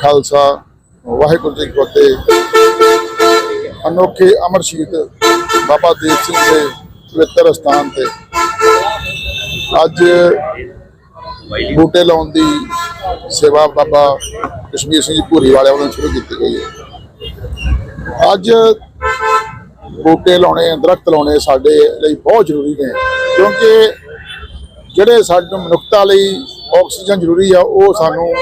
ਖਾਲਸਾ, ਵਾਹਿਗੁਰੂ ਜੀ ਕੀ ਫਤਿਹ। ਅਨੋਖੇ ਅਮਰ ਸ਼ਹੀਦ ਬਾਬਾ ਦੀਪ ਸਿੰਘ ਦੇ ਪਵਿੱਤਰ ਸਥਾਨ ਤੇ ਅੱਜ ਬੂਟੇ ਲਾਉਣ ਦੀ ਸੇਵਾ ਬਾਬਾ ਕਸ਼ਮੀਰ ਸਿੰਘ ਜੀ ਭੂਰੀ ਵਾਲਿਆਂ ਵੱਲੋਂ ਸ਼ੁਰੂ ਕੀਤੀ ਗਈ ਹੈ। ਅੱਜ ਬੂਟੇ ਲਾਉਣੇ, ਦਰਖਤ ਲਾਉਣੇ ਸਾਡੇ ਲਈ ਬਹੁਤ ਜ਼ਰੂਰੀ ਨੇ, ਕਿਉਂਕਿ ਜਿਹੜੇ ਸਾਡੇ ਮਨੁੱਖਤਾ ਲਈ ਆਕਸੀਜਨ ਜ਼ਰੂਰੀ ਆ, ਉਹ ਸਾਨੂੰ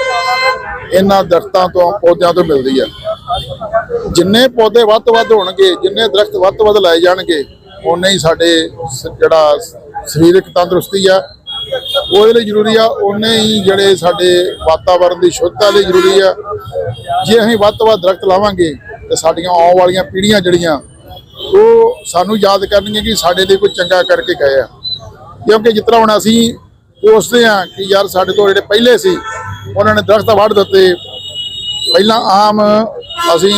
ਇਹਨਾਂ ਦਰਖਤਾਂ ਤੋਂ, ਪੌਦਿਆਂ ਤੋਂ ਮਿਲਦੀ ਹੈ। ਜਿੰਨੇ ਪੌਦੇ ਵੱਧ ਤੋਂ ਵੱਧ ਹੋਣਗੇ, ਜਿੰਨੇ ਦਰਖਤ ਵੱਧ ਤੋਂ ਵੱਧ ਲਾਏ ਜਾਣਗੇ ਉਨੇ ਹੀ ਸਾਡੇ ਸ- ਜਿਹੜਾ ਸਰੀਰਕ ਤੰਦਰੁਸਤੀ ਆ। ਉਹਦੇ ਲਈ ਜ਼ਰੂਰੀ ਆ ਉਨੇ ਹੀ ਜਿਹੜੇ ਸਾਡੇ ਵਾਤਾਵਰਣ ਦੀ ਸ਼ੁੱਧਤਾ ਲਈ ਜ਼ਰੂਰੀ ਆ। ਜੇ ਅਸੀਂ ਵੱਧ ਤੋਂ ਵੱਧ ਦਰਖਤ ਲਾਵਾਂਗੇ, ਤੇ ਸਾਡੀਆਂ ਆਉਣ ਵਾਲੀਆਂ ਪੀੜ੍ਹੀਆਂ ਜਿਹੜੀਆਂ, ਉਹ ਸਾਨੂੰ ਯਾਦ ਕਰਨਗੀਆਂ ਕਿ ਸਾਡੇ ਲਈ ਕੋਈ ਚੰਗਾ ਕਰਕੇ ਗਏ ਆ। ਕਿਉਂਕਿ ਜਿਸ ਤਰ੍ਹਾਂ ਹੁਣ ਅਸੀਂ ਕੋਸਦੇ ਆ ਕਿ ਯਾਰ ਸਾਡੇ ਤੋਂ ਜਿਹੜੇ ਪਹਿਲੇ ਸੀ ਉਹਨਾਂ ਨੇ ਦਰਖਤ ਵੱਢ ਦਿੱਤੇ। ਪਹਿਲਾਂ ਆਮ ਅਸੀਂ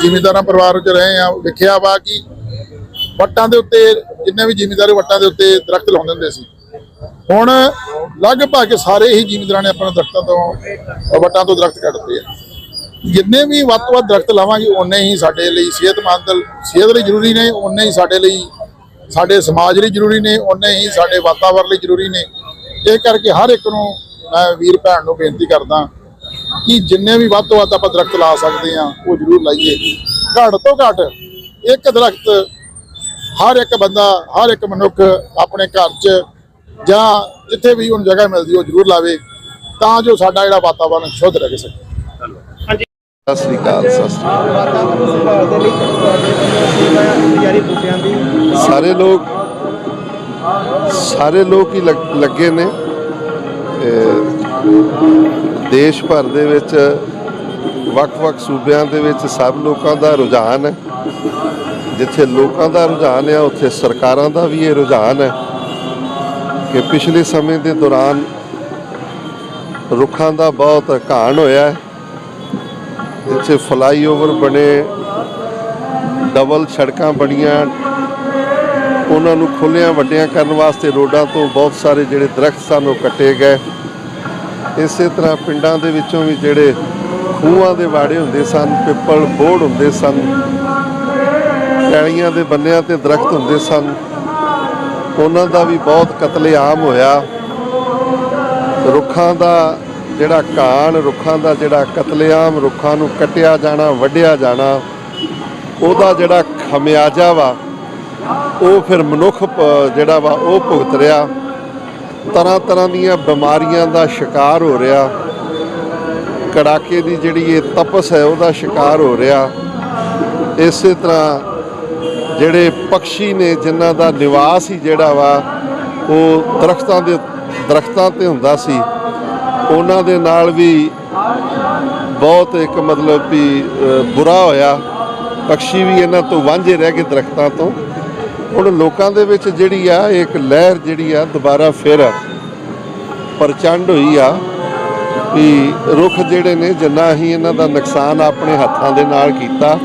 ਜ਼ਿਮੀਂਦਾਰਾਂ ਪਰਿਵਾਰ ਵਿੱਚ ਰਹੇ ਆ ਵੇਖਿਆ ਵਾ ਕਿ ਵੱਟਾਂ ਦੇ ਉੱਤੇ, ਜਿੰਨੇ ਵੀ ਜ਼ਿਮੀਂਦਾਰ ਵੱਟਾਂ ਦੇ ਉੱਤੇ ਦਰਖਤ ਲਾਉਂਦੇ ਹੁੰਦੇ ਸੀ। ਹੁਣ ਲਗਭਗ ਸਾਰੇ ਹੀ ਜ਼ਿਮੀਂਦਾਰਾਂ ਨੇ ਆਪਣੇ ਦਰਖਤਾਂ ਤੋਂ, ਵੱਟਾਂ ਤੋਂ ਦਰਖਤ ਕੱਟਦੇ ਆ। ਜਿੰਨੇ ਵੀ ਵੱਧ ਤੋਂ ਵੱਧ ਦਰਖਤ ਲਾਵਾਂਗੇ ਉਨੇ ਹੀ ਸਾਡੇ ਲਈ ਸਿਹਤਮੰਦ, ਸਿਹਤ ਲਈ ਜ਼ਰੂਰੀ ਨੇ ਉਨੇ ਹੀ ਸਾਡੇ ਲਈ, ਸਾਡੇ ਸਮਾਜ ਲਈ ਜ਼ਰੂਰੀ ਨੇ ਉਨੇ ਹੀ ਸਾਡੇ ਵਾਤਾਵਰਣ ਲਈ ਜ਼ਰੂਰੀ ਨੇ। ਇਹ ਕਰਕੇ ਹਰ ਇੱਕ ਨੂੰ ਮੈਂ ਵੀਰ ਭੈਣ ਨੂੰ ਬੇਨਤੀ ਕਰਦਾ ਕਿ ਜਿੰਨੇ ਵੀ ਵੱਧ ਤੋਂ ਵੱਧ ਆਪਾਂ ਦਰਖਤ ਲਾ ਸਕਦੇ ਆ ਉਹ ਜ਼ਰੂਰ ਲਾਈਏ। ਘੱਟ ਤੋਂ ਘੱਟ ਇੱਕ ਦਰਖਤ ਹਰ ਇੱਕ ਬੰਦਾ, ਹਰ ਇੱਕ ਮਨੁੱਖ ਆਪਣੇ ਘਰ 'ਚ ਜਾਂ ਜਿੱਥੇ ਵੀ ਉਹਨੂੰ ਜਗ੍ਹਾ ਮਿਲਦੀ, ਉਹ ਜ਼ਰੂਰ ਲਾਵੇ ਤਾਂ ਜੋ ਸਾਡਾ ਜਿਹੜਾ ਵਾਤਾਵਰਣ ਸ਼ੁੱਧ ਰਹਿ ਸਕੇ। ਸਤਿ ਸ੍ਰੀ ਅਕਾਲ, ਸਤਿ ਸ੍ਰੀ ਅਕਾਲ। ਸਾਰੇ ਲੋਕ ਸਾਰੇ ਲੋਕ ਹੀ ਲੱਗ- ਲੱਗੇ ਨੇ। ਦੇਸ਼ ਭਰ ਦੇ ਵਿੱਚ ਵੱਖ-ਵੱਖ ਸੂਬਿਆਂ ਦੇ ਵਿੱਚ ਸਭ ਲੋਕਾਂ ਦਾ ਰੁਝਾਨ ਹੈ। ਜਿੱਥੇ ਲੋਕਾਂ ਦਾ ਰੁਝਾਨ ਹੈ ਉੱਥੇ ਸਰਕਾਰਾਂ ਦਾ ਵੀ ਇਹ ਰੁਝਾਨ ਹੈ ਕਿ ਪਿਛਲੇ ਸਮੇਂ ਦੇ ਦੌਰਾਨ ਰੁੱਖਾਂ ਦਾ ਬਹੁਤ ਘਾਣ ਹੋਇਆ ਜਿੱਥੇ ਫਲਾਈਓਵਰ ਬਣੇ, ਡਬਲ ਸੜਕਾਂ ਬਣੀਆਂ ਉਹਨਾਂ ਨੂੰ ਖੁੱਲਿਆਂ ਵੱਡਿਆਂ ਕਰਨ ਵਾਸਤੇ ਰੋਡਾਂ ਤੋਂ ਬਹੁਤ ਸਾਰੇ ਜਿਹੜੇ ਦਰਖਤ ਸਨ, ਉਹ ਕੱਟੇ ਗਏ। ਇਸੇ ਤਰ੍ਹਾਂ ਪਿੰਡਾਂ ਦੇ ਵਿੱਚੋਂ ਵੀ ਜਿਹੜੇ ਖੂਹਾਂ ਦੇ ਵਾੜੇ ਹੁੰਦੇ ਸਨ, ਪਿੱਪਲ ਬੋੜ ਹੁੰਦੇ ਸਨ, ਪੈਲੀਆਂ ਦੇ ਬੰਨਿਆਂ ਤੇ ਦਰਖਤ ਹੁੰਦੇ ਸਨ। ਉਹਨਾਂ ਦਾ ਵੀ ਬਹੁਤ ਕਤਲੇਆਮ ਹੋਇਆ। ਰੁੱਖਾਂ ਦਾ ਜਿਹੜਾ ਘਾਣ, ਰੁੱਖਾਂ ਦਾ ਜਿਹੜਾ ਕਤਲੇਆਮ, ਰੁੱਖਾਂ ਨੂੰ ਕੱਟਿਆ ਜਾਣਾ, ਵੱਢਿਆ ਜਾਣਾ, ਉਹਦਾ ਜਿਹੜਾ ਖਮਿਆਜਾ ਵਾ ਉਹ ਫਿਰ ਮਨੁੱਖ ਜਿਹੜਾ ਵਾ, ਉਹ ਭੁਗਤ ਰਿਹਾ। ਤਰ੍ਹਾਂ ਤਰ੍ਹਾਂ ਦੀਆਂ ਬਿਮਾਰੀਆਂ ਦਾ ਸ਼ਿਕਾਰ ਹੋ ਰਿਹਾ। ਕੜਾਕੇ ਦੀ ਜਿਹੜੀ ਇਹ ਤਪਸ ਹੈ, ਉਹਦਾ ਸ਼ਿਕਾਰ ਹੋ ਰਿਹਾ। ਇਸੇ ਤਰ੍ਹਾਂ ਜਿਹੜੇ ਪੰਛੀ ਨੇ, ਜਿਨ੍ਹਾਂ ਦਾ ਨਿਵਾਸ ਹੀ ਜਿਹੜਾ ਵਾ, ਉਹ ਦਰਖਤਾਂ ਦੇ, ਦਰਖਤਾਂ ਤੇ ਹੁੰਦਾ ਸੀ। ਉਹਨਾਂ ਦੇ ਨਾਲ ਵੀ ਬਹੁਤ ਇੱਕ ਮਤਲਬ ਵੀ ਬੁਰਾ ਹੋਇਆ। ਪੰਛੀ ਵੀ ਇਹਨਾਂ ਤੋਂ ਵਾਂਝੇ ਰਹਿ ਗਏ ਦਰਖਤਾਂ ਤੋਂ। ਹੁਣ ਲੋਕਾਂ ਦੇ ਵਿੱਚ ਜਿਹੜੀ ਆ, ਇੱਕ ਲਹਿਰ ਜਿਹੜੀ ਆ ਦੁਬਾਰਾ ਫਿਰ ਪ੍ਰਚੰਡ ਹੋਈ ਆ ਵੀ ਰੁੱਖ ਜਿਹੜੇ ਨੇ ਜਿੰਨਾ ਹੀ ਇਹਨਾਂ ਦਾ ਨੁਕਸਾਨ ਆਪਣੇ ਹੱਥਾਂ ਦੇ ਨਾਲ ਕੀਤਾ,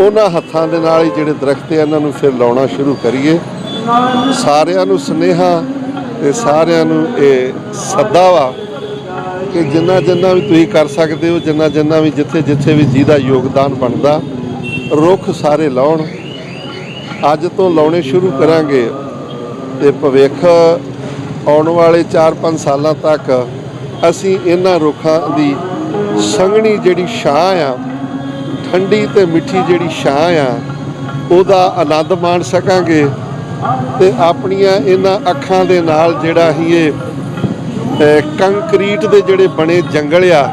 ਉਹਨਾਂ ਹੱਥਾਂ ਦੇ ਨਾਲ ਹੀ ਜਿਹੜੇ ਦਰਖਤ ਆ, ਇਹਨਾਂ ਨੂੰ ਫਿਰ ਲਾਉਣਾ ਸ਼ੁਰੂ ਕਰੀਏ। ਸਾਰਿਆਂ ਨੂੰ ਸੁਨੇਹਾ ਤੇ ਸਾਰਿਆਂ ਨੂੰ ਇਹ ਸੱਦਾ ਵਾ ਕਿ ਜਿੰਨਾ ਜਿੰਨਾ ਵੀ ਤੁਸੀਂ ਕਰ ਸਕਦੇ ਹੋ, ਜਿੰਨਾ ਜਿੰਨਾ ਵੀ ਜਿੱਥੇ ਜਿੱਥੇ ਵੀ ਜਿਹਦਾ ਯੋਗਦਾਨ ਬਣਦਾ, ਰੁੱਖ ਸਾਰੇ ਲਾਉਣ। ਅੱਜ ਤੋਂ ਲਾਉਣੇ ਸ਼ੁਰੂ ਕਰਾਂਗੇ ਤੇ ਭਵਿੱਖ ਆਉਣ ਵਾਲੇ 4-5 ਸਾਲਾਂ ਤੱਕ ਅਸੀਂ ਇਹਨਾਂ ਰੁੱਖਾਂ ਦੀ ਸੰਘਣੀ ਜਿਹੜੀ ਛਾਂ ਆ, ਠੰਡੀ ਤੇ ਮਿੱਠੀ ਜਿਹੜੀ ਛਾਂ ਆ, ਉਹਦਾ ਆਨੰਦ ਮਾਣ ਸਕਾਂਗੇ ਤੇ ਆਪਣੀਆਂ ਇਹਨਾਂ ਅੱਖਾਂ ਦੇ ਨਾਲ ਜਿਹੜਾ ਹੀ ਇਹ ਕੰਕਰੀਟ ਦੇ ਜਿਹੜੇ ਬਣੇ ਜੰਗਲ ਆ,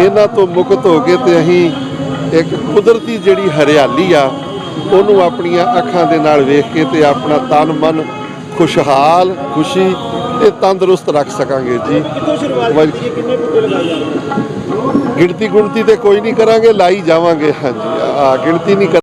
ਇਹਨਾਂ ਤੋਂ ਮੁਕਤ ਹੋ ਕੇ ਤੇ ਅਸੀਂ ਇੱਕ ਕੁਦਰਤੀ ਜਿਹੜੀ ਹਰਿਆਲੀ ਆ ਉਹਨੂੰ ਆਪਣੀਆਂ ਅੱਖਾਂ ਦੇ ਨਾਲ ਵੇਖ ਕੇ ਤੇ ਆਪਣਾ ਤਨ, ਮਨ ਖੁਸ਼ਹਾਲ, ਖੁਸ਼ੀ ਤੇ ਤੰਦਰੁਸਤ ਰੱਖ ਸਕਾਂਗੇ ਜੀ। ਕਿੰਨੇ ਬੂਟੇ ਲਗਾਏ ਗਿਣਤੀ ਗੁਣਤੀ ਤੇ ਕੋਈ ਨਹੀਂ ਕਰਾਂਗੇ, ਲਾਈ ਜਾਵਾਂਗੇ। ਹਾਂਜੀ, ਆ ਗਿਣਤੀ ਨਹੀਂ ਕਰ